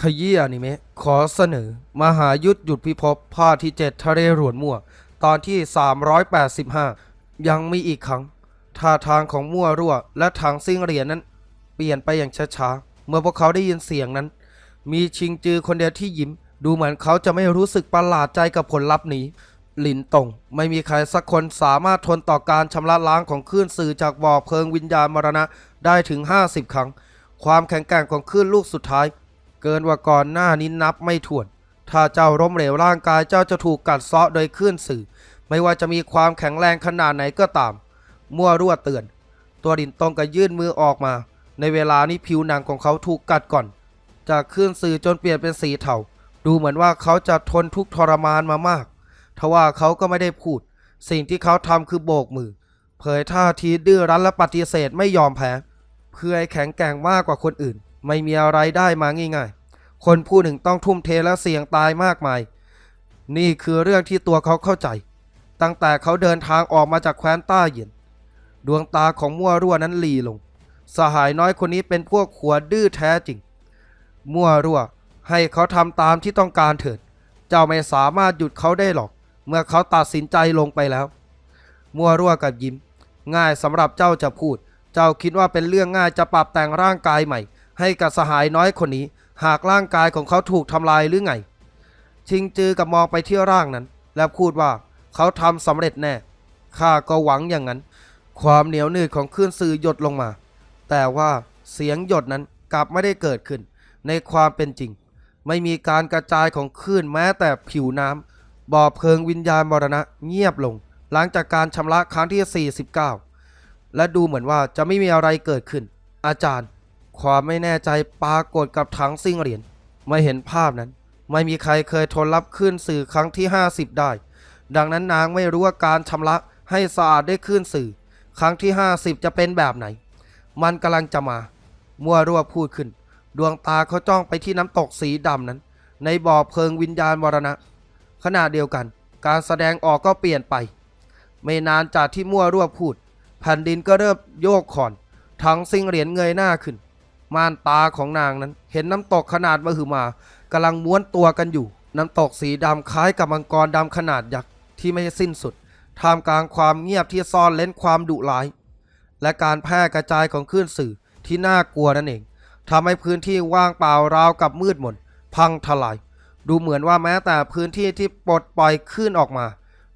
ขยี้อนิเมะขอเสนอ มหายุทธหยุดพิภพภาคที่ 7 ทะเลหรวนมั่ว ตอนที่ 385 ยังมีอีกครั้งท่าทางของมั่วรั่ว และทางซิ่งเหรียญนั้น เปลี่ยนไปอย่างช้าๆ เมื่อพวกเขาได้ยินเสียงนั้น มีชิงจือคนเดียวที่ยิ้ม ดูเหมือนเขาจะไม่รู้สึกประหลาดใจกับผลลัพธ์นี้หลินตงไม่มีใครสักคนสามารถทนต่อการชำระล้างของคลื่นสื่อจากบ่อเพลิงวิญญาณมรณะได้ถึง 50 ครั้ง ความแข็งแกร่งของคลื่นลูกสุดท้าย เกินกว่าก่อนหน้านี้นับไม่ถ้วน ถ้าเจ้าล้มเหลวร่างกายเจ้าจะถูกกัดเซาะโดยคลื่นสื่อ ไม่ว่าจะมีความแข็งแรงขนาดไหนก็ตาม มั่วรั่วเตือน ตัวดินตรงก็ยื่นมือออกมา ในเวลานี้ผิวหนังของเขาถูกกัดก่อน จากคลื่นสื่อจนเปลี่ยนเป็นสีเทาดูเหมือนว่าเขาจะทนทุกทรมานมามากทว่าเขาก็ไม่ได้พูด สิ่งที่เขาทำคือโบกมือ เผยท่าทีดื้อรั้นและปฏิเสธไม่ยอมแพ้ เพื่อให้แข็งแกร่งมากกว่าคนอื่น ไม่มีอะไรได้มาง่ายๆ คนผู้หนึ่งต้องทุ่มเทและเสี่ยงตายมากมาย นี่คือเรื่องที่ตัวเขาเข้าใจ ตั้งแต่เขาเดินทางออกมาจากแคว้นต้าเยียนดวงตาของมั่วรั่วนั้นหลีลง สหายน้อยคนนี้เป็นพวกขัวดื้อแท้จริง มั่วรั่วให้เขาทำตามที่ต้องการเถิด เจ้าไม่สามารถหยุดเขาได้หรอก เมื่อเขาตัดสินใจลงไปแล้ว มั่วรั่วกับยิ้ม ง่ายสำหรับเจ้าจะพูด เจ้าคิดว่าเป็นเรื่องง่ายจะปรับแต่งร่างกายใหม่ ให้กับสหายน้อยคนนี้ หากร่างกายของเขาถูกทำลายหรือไง ชิงจือกับมองไปที่ร่างนั้น และพูดว่าเขาทำสำเร็จแน่ ข้าก็หวังอย่างนั้น ความเหนียวหนืดของคลื่นสื่อหยดลงมา แต่ว่าเสียงหยดนั้นกลับไม่ได้เกิดขึ้น ในความเป็นจริง ไม่มีการกระจายของคลื่นแม้แต่ผิวน้ำบ่อเพลิงวิญญาณมรณะเงียบลง หลังจากการชำระครั้งที่ 49 และดูเหมือนว่าจะไม่มีอะไรเกิดขึ้น อาจารย์ ความไม่แน่ใจปรากฏกับถังซิ่งเหรียญไม่เห็นภาพนั้น ไม่มีใครเคยทนรับคลื่นสื่อครั้งที่ 50 ได้ ดังนั้นนางไม่รู้ว่าการชำระให้สะอาดได้วยคลื่นสื่อ ครั้งที่ 50 จะเป็นแบบไหน มันกำลังจะมา มั่วรั่วพูดขึ้น ดวงตาเขาจ้องไปที่น้ำตกสีดำนั้น ในบ่อเพลิงวิญญาณมรณะ ขณะเดียวกัน การแสดงออกก็เปลี่ยนไป ไม่นานจากที่มั่วรั่วพูด แผ่นดินก็เริ่มโยกขอนทั้งซิงเหรียญเงยหน้าขึ้น ม่านตาของนางนั้น เห็นน้ำตกขนาดมหึมากำลังม้วนตัวกันอยู่ น้ำตกสีดำคล้ายกับมังกรดำขนาดยักษ์ที่ไม่สิ้นสุดท่ามกลางความเงียบที่ซ่อนเล้นความดุร้าย และการแพร่กระจายของคลื่นสื่อที่น่ากลัวนั่นเองทำให้พื้นที่ว่างเปล่าราวกับมืดมนพังทลาย ดูเหมือนว่าแม้แต่พื้นที่ที่ปลดปล่อยคลื่นออกมา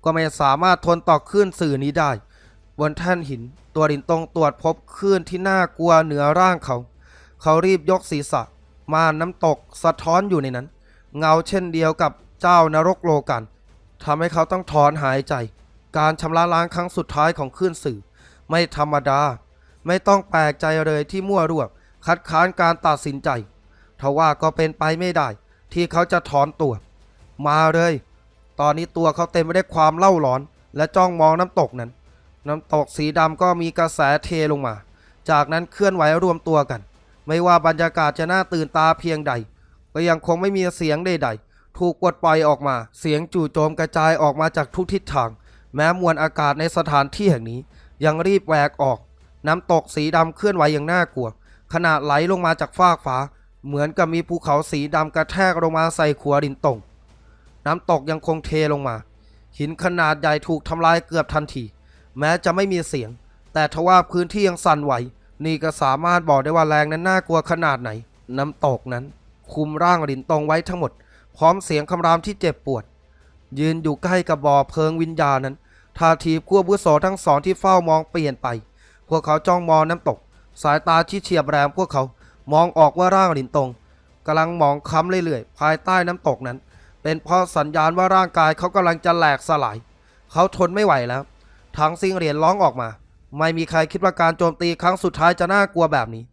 ก็ไม่สามารถทนต่อคลื่นสื่อนี้ได้ บนแท่นหินตัวดินตรงตรวจพบคลื่นที่น่ากลัวเหนือร่างเขา เขารีบยกศีรษะ มานน้ำตกสะท้อนอยู่ในนั้น เงาเช่นเดียวกับเจ้านรกโลกันทำให้เขาต้องถอนหายใจ การชำระล้างครั้งสุดท้ายของคลื่นสื่อ ไม่ธรรมดา ไม่ต้องแปลกใจเลยที่มั่วรั่วคัดค้านการตัดสินใจทว่าก็เป็นไปไม่ได้ ที่เขาจะถอนตัว มาเลย ตอนนี้ตัวเขาเต็มไปด้วยความเล่าร้อน และจ้องมองน้ำตกนั้น น้ำตกสีดำก็มีกระแสเทลงมา จากนั้นเคลื่อนไหวรวมตัวกัน ไม่ว่าบรรยากาศจะน่าตื่นตาเพียงใด ก็ยังคงไม่มีเสียงใดๆ ถูกปลดปล่อยออกมา เสียงจู่โจมกระจายออกมาจากทุกทิศทาง แม้มวลอากาศในสถานที่แห่งนี้ ยังรีบแหวกออก น้ำตกสีดำเคลื่อนไหวอย่างน่ากลัวขณะไหลลงมาจากฟากฟ้า เหมือนกับมีภูเขาสีดำกระแทกลงมาใส่ขัวดินตรงน้ำตกยังคงเทลงมา หินขนาดใหญ่ถูกทำลายเกือบทันที แม้จะไม่มีเสียง แต่ทว่าพื้นที่ยังสั่นไหว นี่ก็สามารถบอกได้ว่าแรงนั้นน่ากลัวขนาดไหน น้ำตกนั้น คุมร่างดินตรงไว้ทั้งหมด พร้อมเสียงคำรามที่เจ็บปวด ยืนอยู่ใกล้กับบ่อเพลิงวิญญาณนั้นท่าทีพวกบุโสทั้งสองที่เฝ้ามองเปลี่ยนไป พวกเขาจ้องมองน้ำตก สายตาที่เฉียบแหลมพวกเขามองออกว่าร่างดินตรงกำลังมองค้ำเรื่อยๆภายใต้น้ำตกนั้น เป็นเพราะสัญญาณว่าร่างกายเขากำลังจะแหลกสลาย เขาทนไม่ไหวแล้ว ทั้งซิงเหรียญร้องออกมา ไม่มีใครคิดว่าการโจมตีครั้งสุดท้ายจะน่ากลัวแบบนี้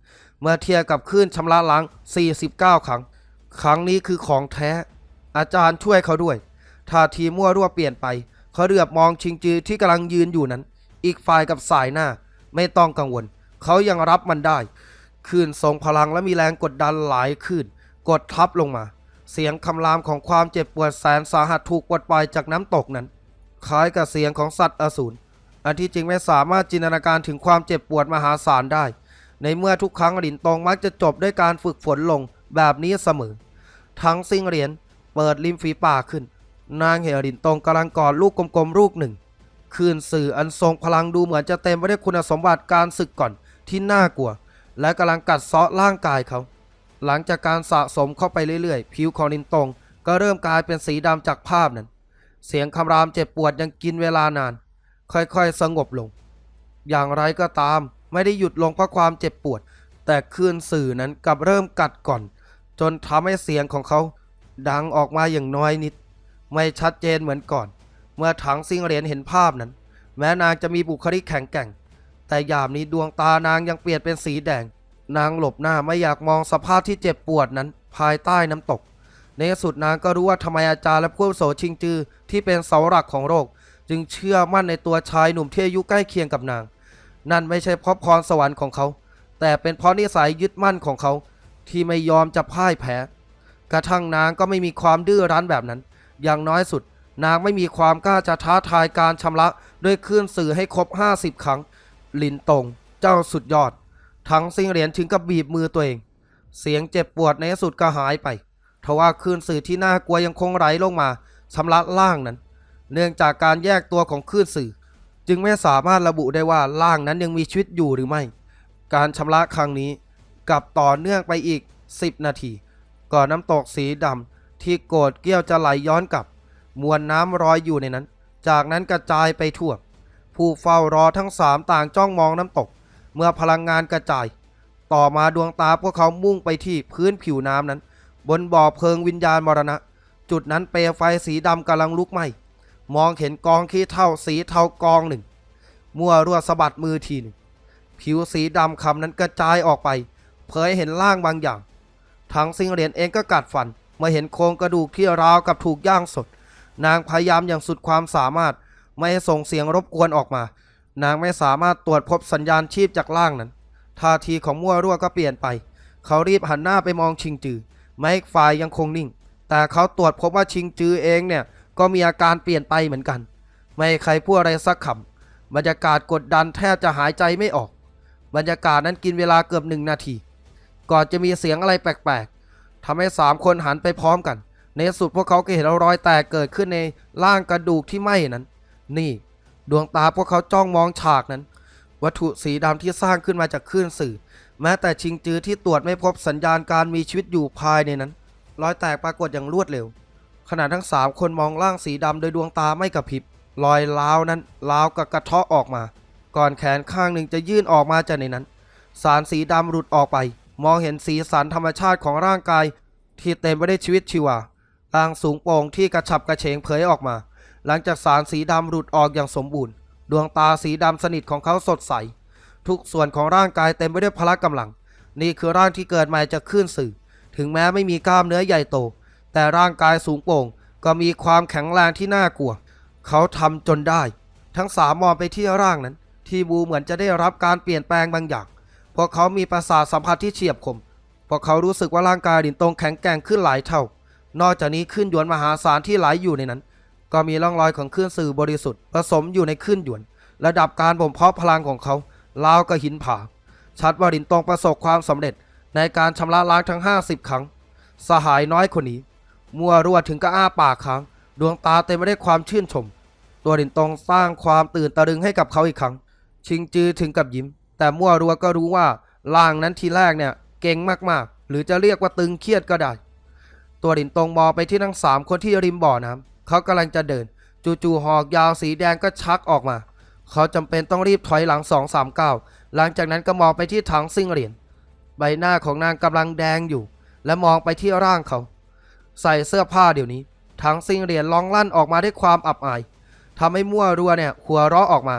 เมื่อเทียบกับคลื่นชำระล้าง 49 ครั้ง ครั้งนี้คือของแท้ อาจารย์ช่วยเขาด้วยท่าทีมั่วรั่วเปลี่ยนไปเขาเรือบมองชิงจือที่กำลังยืนอยู่นั้น อีกฝ่ายกับสายหน้า ไม่ต้องกังวล เขายังรับมันได้คลื่นทรงพลังและมีแรงกดดันหลายคลื่นกดทับลงมา เสียงคำรามของความเจ็บปวดแสนสาหัสถูกปลดปล่อยจากน้ำตกนั้น คล้ายกับเสียงของสัตว์อสูร อันที่จริงไม่สามารถจินตนาการถึงความเจ็บปวดมหาศาลได้ ในเมื่อทุกครั้งหลินตงมักจะจบด้วยการฝึกฝนลงแบบนี้เสมอ ทั้งซิงเหรียญเปิดริมฝีปากขึ้น นางเห็นรินตงกำลังกอดลูกกลมๆลูกหนึ่ง คืนสื่ออันทรงพลังดูเหมือนจะเต็มไปด้วยคุณสมบัติการศึกก่อนที่น่ากลัว และกำลังกัดเซาะร่างกายเขา หลังจากการสะสมเข้าไปเรื่อยๆ ผิวของลินตงก็เริ่มกลายเป็นสีดำจากภาพนั้น เสียงคำรามเจ็บปวดยังกินเวลานาน ค่อยๆ สงบลง อย่างไรก็ตามไม่ได้หยุดลงเพราะความเจ็บปวด แต่คลื่นสื่อนั้นกลับเริ่มกัดก่อน จนทำให้เสียงของเขา ดังออกมาอย่างน้อยนิด ไม่ชัดเจนเหมือนก่อน เมื่อถังซิงเหรียญเห็นภาพนั้น แม้นางจะมีบุคลิกแข็งแกร่ง แต่ยามนี้ดวงตานางยังเปลี่ยนเป็นสีแดง นางหลบหน้าไม่อยากมองสภาพที่เจ็บปวดนั้น ภายใต้น้ำตกในที่สุดนางก็รู้ว่าทำไมอาจารย์และผู้โสชิงจือที่เป็นเสาหลักของโลก จึงเชื่อมั่นในตัวชายหนุ่มที่อายุใกล้เคียงกับนาง นั่นไม่ใช่เพราะพรสวรรค์ของเขา แต่เป็นเพราะนิสัยยึดมั่นของเขาที่ไม่ยอมจะพ่ายแพ้ กระทั่งนางก็ไม่มีความดื้อรั้นแบบนั้น อย่างน้อยสุด นางไม่มีความกล้าจะท้าทายการชำระด้วยคลื่นสื่อให้ครบ 50 ครั้ง ลินตง เจ้าสุดยอด ทั้งซิงเหรียญถึงกับบีบมือตัวเอง เสียงเจ็บปวดในสุดก็หายไปทว่าคลื่นสื่อที่น่ากลัวยังคงไหลลงมาชำระล่างนั้น เนื่องจากการแยกตัวของคลื่นสื่อ จึงไม่สามารถระบุได้ว่าล่างนั้นยังมีชีวิตอยู่หรือไม่ การชำระครั้งนี้กลับต่อเนื่องไปอีก 10 นาที ก่อนน้ำตกสีดำที่โกดเกี้ยวจะไหลย้อนกลับ มวลน้ำรอยอยู่ในนั้น จากนั้นกระจายไปทั่ว ผู้เฝ้ารอทั้งสามต่างจ้องมองน้ำตก เมื่อพลังงานกระจาย ต่อมาดวงตาพวกเขามุ่งไปที่พื้นผิวน้ำนั้น บนบ่อเพลิงวิญญาณมรณะ จุดนั้นเปลวไฟสีดำกำลังลุกไหม้ มองเห็นกองขี้เท่าสีเทากองหนึ่ง มั่วรั่วสะบัดมือทีหนึ่ง ผิวสีดำคำนั้นกระจายออกไป เผยเห็นร่างบางอย่าง ทั้งซิงเหรียญเองก็กัดฟันเมื่อเห็นโครงกระดูกที่ราวกับถูกย่างสด นางพยายามอย่างสุดความสามารถไม่ให้ส่งเสียงรบกวนออกมา นางไม่สามารถตรวจพบสัญญาณชีพจากล่างนั้น ท่าทีของมั่วรั่วก็เปลี่ยนไป เขารีบหันหน้าไปมองชิงจือ ไม่ให้ฝ่ายยังคงนิ่ง แต่เขาตรวจพบว่าชิงจือเองเนี่ย ก็มีอาการเปลี่ยนไปเหมือนกัน ไม่ใครพูดอะไรสักคำบรรยากาศกดดันแทบจะหายใจไม่ออก บรรยากาศนั้นกินเวลาเกือบหนึ่งนาที ก่อนจะมีเสียงอะไรแปลกๆทำให้สามคนหันไปพร้อมกัน ในสุดพวกเขาก็เห็นรอยแตกเกิดขึ้นในร่างกระดูกที่ไหม้นั้น นี่ ดวงตาพวกเขาจ้องมองฉากนั้น วัตถุสีดำที่สร้างขึ้นมาจากคลื่นสื่อ แม้แต่ชิงจือที่ตรวจไม่พบสัญญาณการมีชีวิตอยู่ภายในนั้น รอยแตกปรากฏอย่างรวดเร็ว ขณะทั้งสามคนมองร่างสีดำโดยดวงตาไม่กระพริบรอยล้าวนั้นล้าวกับกระเทาะออกมา ก่อนแขนข้างหนึ่งจะยื่นออกมาจากในนั้น สารสีดำหลุดออกไป มองเห็นสีสันธรรมชาติของร่างกาย ที่เต็มไปด้วยชีวิตชีวาร่างสูงโปร่งที่กระฉับกระเฉงเผยออกมา หลังจากสารสีดำหลุดออกอย่างสมบูรณ์ ดวงตาสีดำสนิทของเขาสดใส ทุกส่วนของร่างกายเต็มไปด้วยพละกำลัง นี่คือร่างที่เกิดมาจากคลื่นสื่อ ถึงแม้ไม่มีกล้ามเนื้อใหญ่โต แต่ร่างกายสูงโปร่ง ก็มีความแข็งแรงที่น่ากลัว เขาทำจนได้ ทั้งสามมองไปที่ร่างนั้น ที่บูเหมือนจะได้รับการเปลี่ยนแปลงบางอย่างพวกเขามีประสาทสัมผัสที่เฉียบคมพวกเขารู้สึกว่าร่างกายดินตรงแข็งแกร่งขึ้นหลายเท่า นอกจากนี้ขึ้นหยวนมหาศาลที่ไหลอยู่ในนั้น ก็มีร่องรอยของคลื่นสื่อบริสุทธิ์ผสมอยู่ในคลื่นหยวน ระดับการบ่มเพาะพลังของเขาลาวกับหินผา ชัดว่าดินตรงประสบความสำเร็จในการชำระล้างทั้ง 50 ครั้ง สหายน้อยคนนี้ มัวรั่วถึงก็อ้าปากค้าง ดวงตาเต็มไปด้วยความชื่นชม ตัวดินตรงสร้างความตื่นตะลึงให้กับเขาอีกครั้ง ชิงจือถึงกับยิ้ม แต่มัวรัวก็รู้ว่าล่างนั้นทีแรกเนี่ยเก่งมากๆ หรือจะเรียกว่าตึงเครียดก็ได้ ตัวดินตรงมองไปที่ทั้งสามคนที่ริมบ่อน้ำเขากำลังจะเดิน จู่ๆหอกยาวสีแดงก็ชักออกมา เขาจำเป็นต้องรีบถอยหลังสองสามก้าวหลังจากนั้นก็มองไปที่ถังซิ่งเหรียญใบหน้าของนางกำลังแดงอยู่ และมองไปที่ร่างเขา ใส่เสื้อผ้าเดี๋ยวนี้ ทั้งซิงเหรียญร้องลั่นออกมาด้วยความอับอายทำให้มั่วรัวเนี่ยหัวเราะออกมา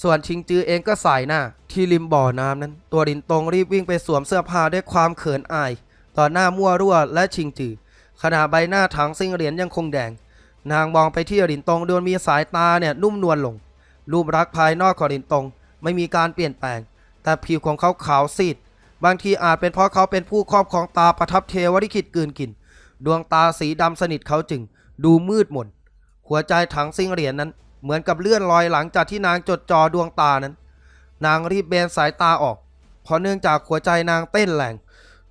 ส่วนชิงจือเองก็สายหน้า ที่ริมบ่อน้ำนั้น ตัวดินตรงรีบวิ่งไปสวมเสื้อผ้าด้วยความเขินอาย ต่อหน้ามั่วรั่วและชิงจือ ขณะใบหน้าถังซิงเหรียญยังคงแดง นางมองไปที่ดินตรงโดยมีสายตาเนี่ยนุ่มนวลลง รูปรักษณ์ภายนอกของดินตรงไม่มีการเปลี่ยนแปลง แต่ผิวของเขาขาวซีด บางทีอาจเป็นเพราะเขาเป็นผู้ครอบครองตาประทับเทวริขิตกืนกิน ดวงตาสีดำสนิทเขาจึง ดูมืดมน หัวใจถังซิงเหรียญนั้น เหมือนกับเลื่อนลอยหลังจากที่นางจดจ่อดวงตานั้น นางรีบเบนสายตาออก เพราะเนื่องจากหัวใจนางเต้นแรง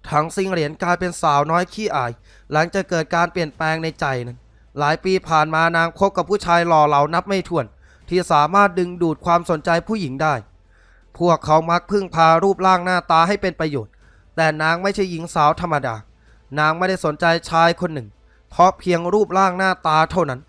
ทั้งซิงเหรียญกลายเป็นสาวน้อยขี้อาย หลังจากเกิดการเปลี่ยนแปลงในใจนั้น หลายปีผ่านมานางคบกับผู้ชายหล่อเหลานับไม่ถ้วน ที่สามารถดึงดูดความสนใจผู้หญิงได้ พวกเขามักพึ่งพารูปร่างหน้าตาให้เป็นประโยชน์ แต่นางไม่ใช่หญิงสาวธรรมดา นางไม่ได้สนใจชายคนหนึ่ง เพราะเพียงรูปร่างหน้าตาเท่านั้น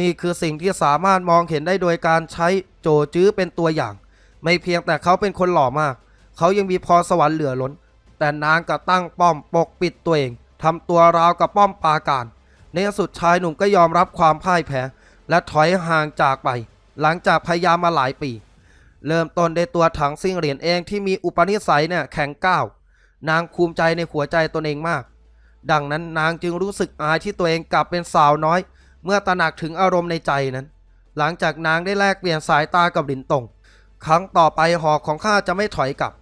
นี่คือสิ่งที่สามารถมองเห็นได้โดยการใช้โจจื้อเป็นตัวอย่าง ไม่เพียงแต่เขาเป็นคนหล่อมาก เขายังมีพรสวรรค์เหลือล้น แต่นางก็ตั้งป้อมปกปิดตัวเองทำตัวราวกับป้อมปราการ ในที่สุดชายหนุ่มก็ยอมรับความพ่ายแพ้ และถอยห่างจากไป หลังจากพยายามมาหลายปี เริ่มต้นในตัวถังซิ่งเหรียญเองที่มีอุปนิสัยเนี่ยแข็งก้าวนางภูมิใจในหัวใจตนเองมาก ดังนั้นนางจึงรู้สึกอายที่ตัวเองกลับเป็นสาวน้อย เมื่อตระหนักถึงอารมณ์ในใจนั้น หลังจากนางได้แลกเปลี่ยนสายตากับหลินตงครั้งต่อไปหอกของข้าจะไม่ถอยกลับ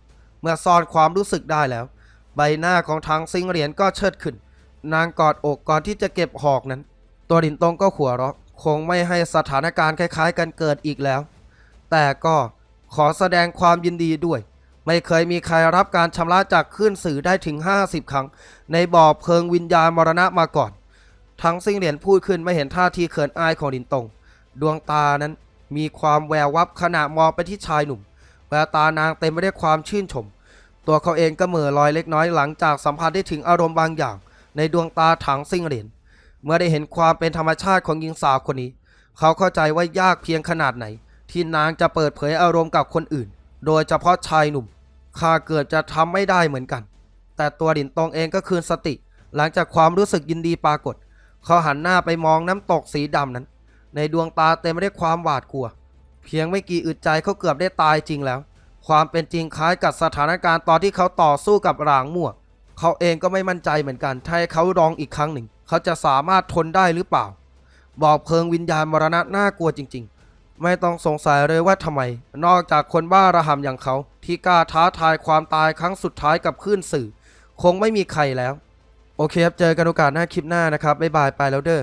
เมื่อซ่อนความรู้สึกได้แล้ว ใบหน้าของทางซิงเหรียญก็เชิดขึ้น นางกอดอกก่อนที่จะเก็บหอกนั้น ตัวหลินตงก็ขัวเราะคงไม่ให้สถานการณ์คล้ายๆ กันเกิดอีกแล้ว แต่ก็ขอแสดงความยินดีด้วย ไม่เคยมีใครรับการชำระจากคลื่นสื่อได้ถึง 50 ครั้ง ในบ่อเพลิงวิญญาณมรณะมาก่อน ทั้งซิงเหรียญพูดขึ้นไม่เห็นท่าทีเขินอายของลินตง ดวงตานั้นมีความแวววับขณะมองไปที่ชายหนุ่ม แววตานางเต็มไปด้วยความชื่นชม ตัวเขาเองก็เหม่อลอยเล็กน้อยหลังจากสัมผัสได้ถึงอารมณ์บางอย่าง ในดวงตาถังซิงเหรียญเมื่อได้เห็นความเป็นธรรมชาติของหญิงสาวคนนี้ เขาเข้าใจว่ายากเพียงขนาดไหน ที่นางจะเปิดเผยอารมณ์กับคนอื่น โดยเฉพาะชายหนุ่ม ข้าเกิดจะทำไม่ได้เหมือนกัน แต่ตัวหลินตองเองก็คืนสติ หลังจากความรู้สึกยินดีปรากฏ เขาหันหน้าไปมองน้ำตกสีดำนั้น ในดวงตาเต็มไปด้วยความหวาดกลัว เพียงไม่กี่อึดใจเขาเกือบได้ตายจริงแล้ว ความเป็นจริงคล้ายกับสถานการณ์ตอนที่เขาต่อสู้กับรางมั่วเขาเองก็ไม่มั่นใจเหมือนกันถ้าให้เขาลองอีกครั้งหนึ่ง เขาจะสามารถทนได้หรือเปล่า บอกเพลิงวิญญาณมรณะน่ากลัวจริง ๆ ไม่ต้องสงสัยเลยว่าทำไม นอกจากคนบ้าระห่ำอย่างเขา ที่กล้าท้าทายความตายครั้งสุดท้ายกับคลื่นสื่อ คงไม่มีใครแล้ว โอเคครับ เจอกันโอกาสหน้าคลิปหน้านะครับ บ๊ายบายไปแล้วเด้อ